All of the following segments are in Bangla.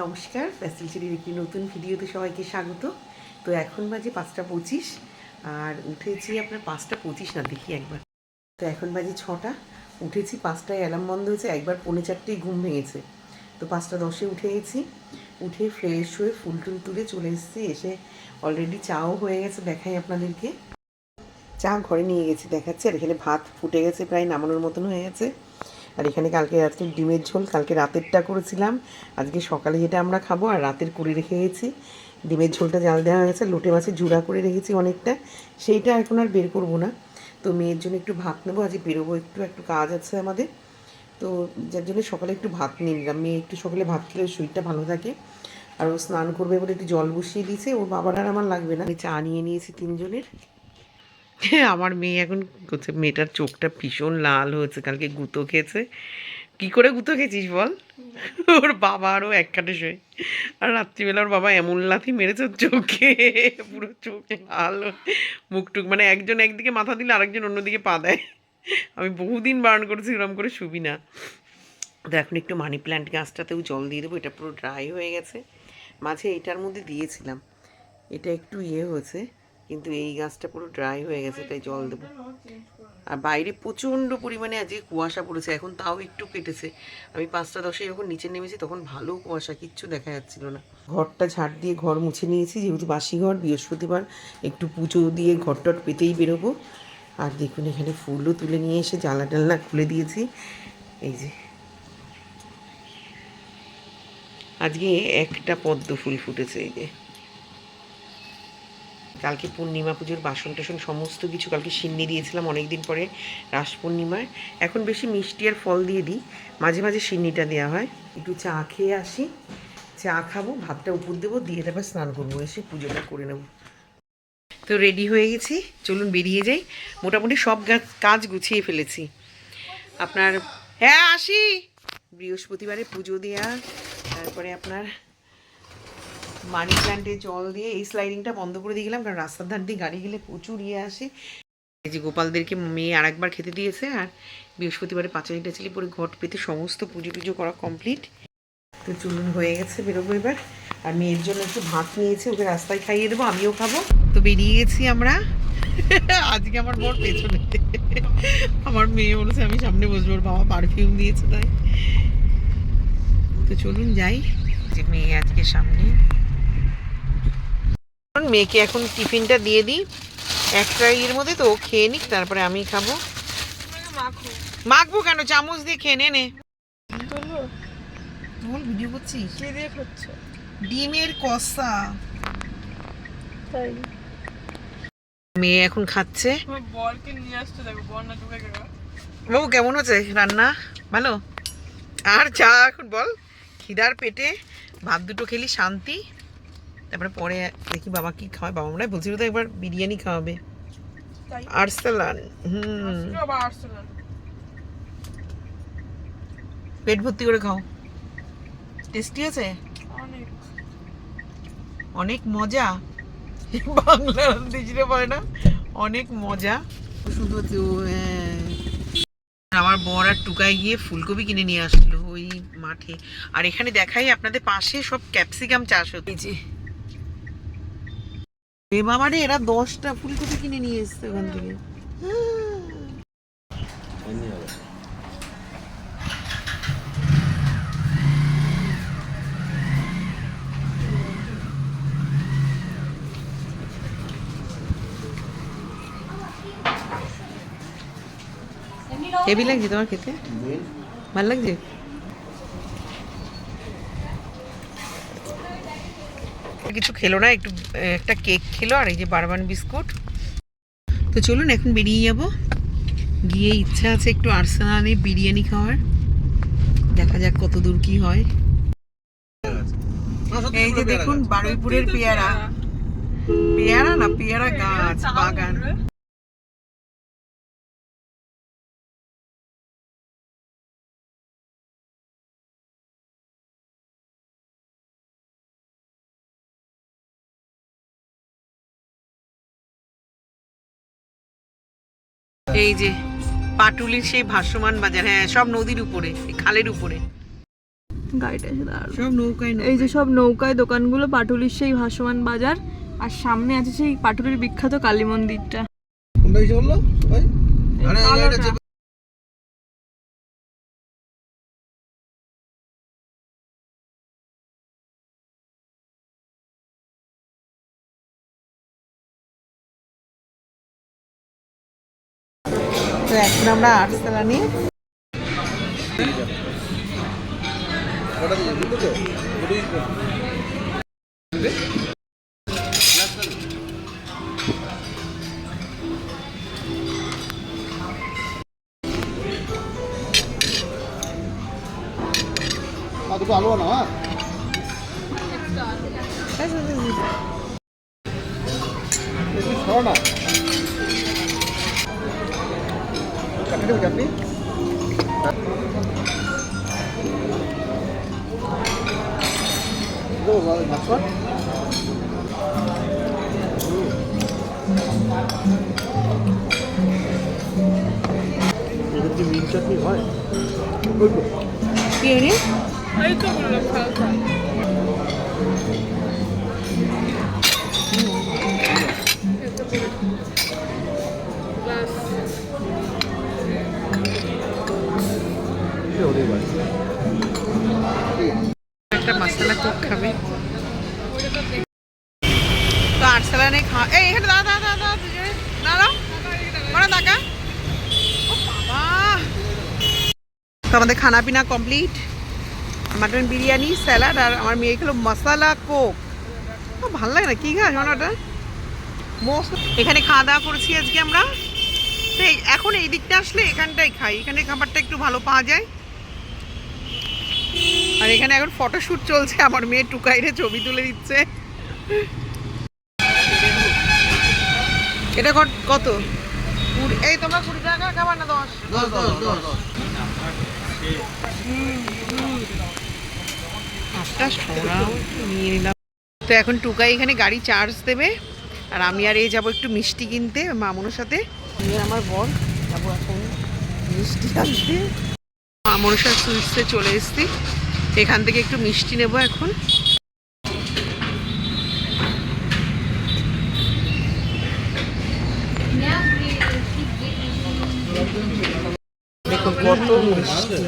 নমস্কার প্যাসেল সিটির একটি নতুন ভিডিওতে সবাইকে স্বাগত। তো এখন বাজে পাঁচটা পঁচিশ, আর উঠেছি আপনার পাঁচটা পঁচিশ না, দেখি একবার। তো এখন বাজে ছটা, উঠেছি পাঁচটায় অ্যালার্ম বন্ধ হয়েছে, একবার পৌনে চারটেই ঘুম ভেঙেছে। তো পাঁচটা দশে উঠে গেছি, উঠে ফ্রেশ হয়ে ফুল টুল তুলে চলে এসেছি, এসে অলরেডি চাও হয়ে গেছে দেখাই আপনাদেরকে। চা ঘরে নিয়ে গেছি দেখাচ্ছি, আর এখানে ভাত ফুটে গেছে, প্রায় নামানোর মতন হয়ে গেছে। আর এখানে কালকে রাত্রে ডিমের ঝোল, কালকে রাতেরটা করেছিলাম। আজকে সকালে যেটা আমরা খাব, আর রাতের করে রেখে গেছি। ডিমের ঝোলটা জাল দেওয়া হয়েছে লোটে মাছের জুড়া করে রেখেছি অনেকটা। সেইটা এখন আর বের করব না। তো মেয়ের জন্য একটু ভাত নেব, আজকে বেরোবো একটু একটু কাজ আছে আমাদের। তো যার জন্য সকালে একটু ভাত নিয়ে নিলাম। মেয়ে একটু সকালে ভাত খেলে শরীরটা ভালো থাকে। আর ও স্নান করবে বলে একটু জল বসিয়ে দিয়েছে। ওর বাবার আর আমার লাগবে না। চা নিয়ে নিয়েছি তিনজনের। আমার মেয়ে এখন করছে মেয়েটার চোখটা ভীষণ লাল হয়েছে কালকে গুঁতো খেয়েছে। কি করে গুঁতো খেয়েছিস বল? ওর বাবা আরও এক কাটে শোয়। আর রাত্রিবেলা ওর বাবা এমন লাথি মেরেছে চোখে পুরো চোখ লাল হয়ে, মুখ টুক মানে একজন একদিকে মাথা দিলে আরেকজন অন্যদিকে পা দেয়। আমি বহুদিন বারণ করেছি এরকম করে শুবি না। তো এখন একটু মানি প্ল্যান্ট গাছটাতেও জল দিয়ে দেবো এটা পুরো ড্রাই হয়ে গেছে। মাঝে এটার মধ্যে দিয়েছিলাম। এটা একটু ইয়ে হয়েছে। কিন্তু এই গাছটা পুরো ড্রাই হয়ে গেছে, তাই জল দেবো। আর বাইরে প্রচণ্ড পরিমাণে আজকে কুয়াশা পড়েছে, এখন তাও একটু কেটেছে। আমি পাঁচটা দশে যখন নিচে নেমেছি, তখন ভালো কুয়াশা, কিচ্ছু দেখা যাচ্ছিল না। ঘরটা ঝাড় দিয়ে ঘর মুছে নিয়েছি, যেহেতু বাসি ঘর, বৃহস্পতিবার একটু পুজো দিয়ে ঘর টট পেতেই বেরোবো। আর দেখুন, এখানে ফুলও তুলে নিয়ে এসে জানলা টালনা খুলে দিয়েছি। এই যে। আজকে একটা পদ্ম ফুল ফুটেছে, এই যে। কালকে পূর্ণিমা পুজোর বাসন টাসন সমস্ত কিছু কালকে সিন্নি দিয়েছিলাম অনেক দিন পরে রাস পূর্ণিমায় এখন বেশি মিষ্টি আর ফল দিয়ে দিই। মাঝে মাঝে সিন্নিটা দেওয়া হয়। একটু চা খেয়ে আসি। চা খাব, ভাতটা উপর দেবো, দিয়ে তারপর স্নান করব। এসে পুজোটা করে নেব। তো রেডি হয়ে গেছি। চলুন বেরিয়ে যাই। মোটামুটি সব কাজ গুছিয়ে ফেলেছি। আপনার হ্যাঁ আসি। বৃহস্পতিবারে পুজো দেওয়া তারপরে আপনার মানি প্ল্যান্টে জল দিয়ে এই স্লাইডিংটা বন্ধ করে দিয়ে গেলাম, কারণ রাস্তার ধার দিয়ে গাড়ি গেলে প্রচুর ইয়ে আসে। এই যে গোপালদেরকে মেয়ে আর একবার খেতে দিয়েছে, আর বৃহস্পতিবারে পাঁচালি টাচালি পরে ঘট পেতে সমস্ত পুজো টুজো করা কমপ্লিট তো চুলুন হয়ে গেছে, বেরোবো এবার। আর মেয়ের জন্য একটু ভাত নিয়েছি, ওকে রাস্তায় খাইয়ে দেবো, আমিও খাব। তো বেরিয়ে গেছি আমরা। আজকে আমার বর পেছনে। আমার মেয়ে বলেছে, আমি সামনে বসবো। বাবা পারফিউম দিয়েছে তাই। তো চলুন যাই। যে মেয়ে আজকে সামনে। মেয়েকে এখন টিফিনটা দিয়ে দিই। একটা ইয়ের মধ্যে তো খেয়ে নিক তারপরে আমি খাব। মাখবো কেন? চামচ দিয়ে খেয়ে নে নে। ভিডিও করছিস? ডিমের কষা। তাই। মেয়ে এখন খাচ্ছে। বাবু কেমন হচ্ছে রান্না? ভালো? আর যা এখন বল। খিদার পেটে ভাত দুটো খেলি শান্তি। তারপরে পরে দেখি বাবা কি খাওয়ায় বাবা মনে হয় বলছিল তো একবার বিরিয়ানি খাওয়াবে। আর্সেলান হুম। পেট ভর্তি করে খাও। টেস্টি আছে? অনেক। অনেক মজা। বাংলা দিজিরে বলে না অনেক মজা। শুধু হ্যাঁ। আমার বর আর টুকাই গিয়ে ফুলকপি কিনে নিয়ে আসলো ওই মাঠে। আর এখানে দেখাই আপনাদের পাশে সব ক্যাপসিকাম চাষ হচ্ছে। এ বাবা রে এরা দশটা ফুলকপি কিনে নিয়ে এসছে ওখান থেকে। হেভি লাগছে তোমার খেতে? ভালো লাগছে? কিছু খেলো না, একটু একটা কেক খেলো আর এই যে বারবান বিস্কুট। তো চলুন এখন বেরিয়ে যাব। গিয়ে ইচ্ছা আছে একটু আর্সেনালে বিরিয়ানি খাওয়ার। দেখা যাক কত দূর কি হয়। এই যে দেখুন বারুইপুরের পেয়ারা। পেয়ারা না, পেয়ারা গাছ, বাগান। এই যে পাটুলির সেই ভাসমান বাজার হ্যাঁ সব নদীর উপরে খালের উপরে। গাড়িটা এসে দাঁড়াল। সব নৌকায় এই যে সব নৌকায় দোকানগুলো পাটুলির সেই ভাসমান বাজার আর সামনে আছে সেই পাটুলির বিখ্যাত কালী মন্দিরটা। কোনটা কিছু বলল? তো এখন আমরা আটতলা নিয়ে আলু না একটু সরো না চাটনি দেবো চাটনি দেবো মাছ এদের কি মিন চাটনি হয় ওই তো কি রে এই তো বললাম খালসা কোক খাবে। তো এই ও বাবা। তো আমাদের খানা পিনা কমপ্লিট। মাটন বিরিয়ানি, স্যালাড আর আমার মেয়ে খেলো মশলা কোক। ভালো লাগে না। কী খাস ওটা এখানে খাওয়া দাওয়া করেছি আজকে আমরা। তো এখন এই দিকটা আসলে এখানটাই খাই। এখানে খাবারটা একটু ভালো পাওয়া যায়। আর এখানে এখন ফটোশ্যুট চলছে আমার মেয়ে টুকাইরে ছবি তুলে দিচ্ছে। এটা কত- কত? এই তোমরা কুড়ি টাকা খাবার না দশ? দশ দশ দশ। পাঁচটা নিয়ে নিলাম। তো এখন টুকাই এখানে গাড়ি চার্জ দেবে আর আমি আর এই যাব একটু মিষ্টি কিনতে মামুনের সাথে। আমি আমার বর যাব এখন। মিষ্টি আনতে। মামনসার সুইটসে চলে এসছি। এখান থেকে একটু মিষ্টি নেব এখন। দেখুন কত মিষ্টি।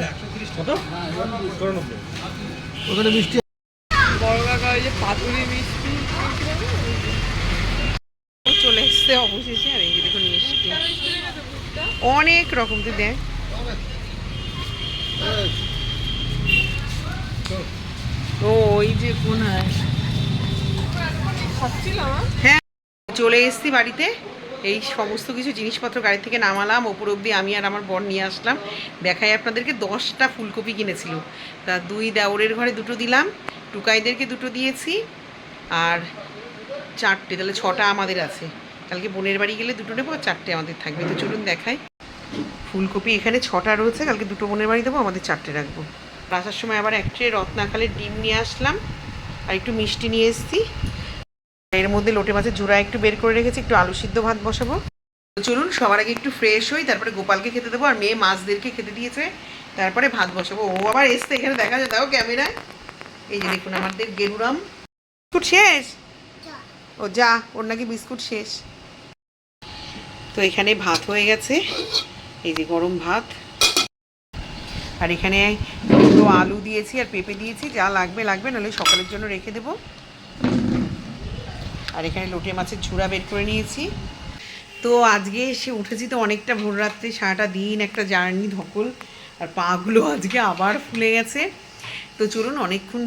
ওখানে যে পাতুরি মিষ্টি। চলে এসছে অবশেষে আর এই দেখুন মিষ্টি। অনেক রকম তুই ওই যে আহ? হ্যাঁ? চলে এসেছি বাড়িতে। এই সমস্ত কিছু জিনিসপত্র গাড়ি থেকে নামালাম। ওপর অব্দি আমি আর আমার বর নিয়ে আসলাম। দেখাই আপনাদেরকে, দশটা ফুলকপি কিনেছিল। তা দুই দেওরের ঘরে দুটো দিলাম। টুকাইদেরকে দুটো দিয়েছি। আর চারটে, তাহলে ছটা আমাদের আছে। কালকে বোনের বাড়ি গেলে দুটো নেব, আর চারটে আমাদের থাকবে। তো চলুন দেখাই। ফুলকপি এখানে ছটা রয়েছে কালকে দুটো বোনের বাড়ি দেবো আমাদের চারটে রাখব। আসার সময় আবার এক ট্রে রত্নাখালের ডিম নিয়ে আসলাম আর একটু মিষ্টি নিয়ে এসেছি। এর মধ্যে লোটে মাছের জোড়া একটু বের করে রেখেছি একটু আলু সিদ্ধ ভাত বসাবো। চলুন সবার আগে একটু ফ্রেশ হই তারপরে গোপালকে খেতে দেবো আর মেয়ে মাছদেরকে খেতে দিয়েছে তারপরে ভাত বসাবো। ও আবার এসছে এখানে দেখা যায় তাও ক্যামেরায়। এই যে দেখুন আমাদের গেরুরাম। বিস্কুট শেষ? ও যা ওর নাকি বিস্কুট শেষ। তো এখানে ভাত হয়ে গেছে। এই যে গরম ভাত। আর এখানে দুটো আলু দিয়েছি আর পেঁপে দিয়েছি, যা লাগবে লাগবে, নাহলে সকালের জন্য রেখে দেবো। আর এখানে লোটে মাছের ঝুড়া বের করে নিয়েছি। তো আজকে এসে উঠেছি তো অনেকটা ভোর রাত্রে, সারাটা দিন একটা জার্নি ধকল, আর পাগুলো আজকে আবার ফুলে গেছে। তো চলুন অনেকক্ষণ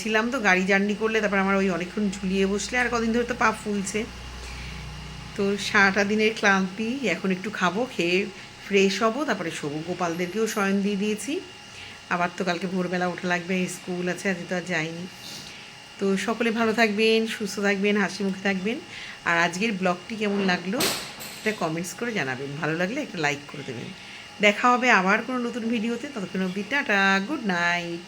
ছিলাম তো, গাড়ি জার্নি করলে, তারপর আমার ওই অনেকক্ষণ ঝুলিয়ে বসলে, আর কদিন ধরে তো পা ফুলছে। তো সারাটা দিনের ক্লান্তি, এখন একটু খাব, খেয়ে ফ্রেশ হব, তারপরে শোবো। গোপালদেরকেও শয়ন দিয়ে দিয়েছি। আবার তো কালকে ভোরবেলা ওঠা লাগবে, স্কুল আছে আজকে তো আর যাইনি। তো সকলে ভালো থাকবেন, সুস্থ থাকবেন, হাসি মুখে থাকবেন। আর আজকের ব্লগটি কেমন লাগল, সেটা কমেন্টস করে জানাবেন। ভালো লাগলে একটা লাইক করে দেবেন। দেখা হবে আবার কোনো নতুন ভিডিওতে। ততক্ষণ অবধি টাটা গুড নাইট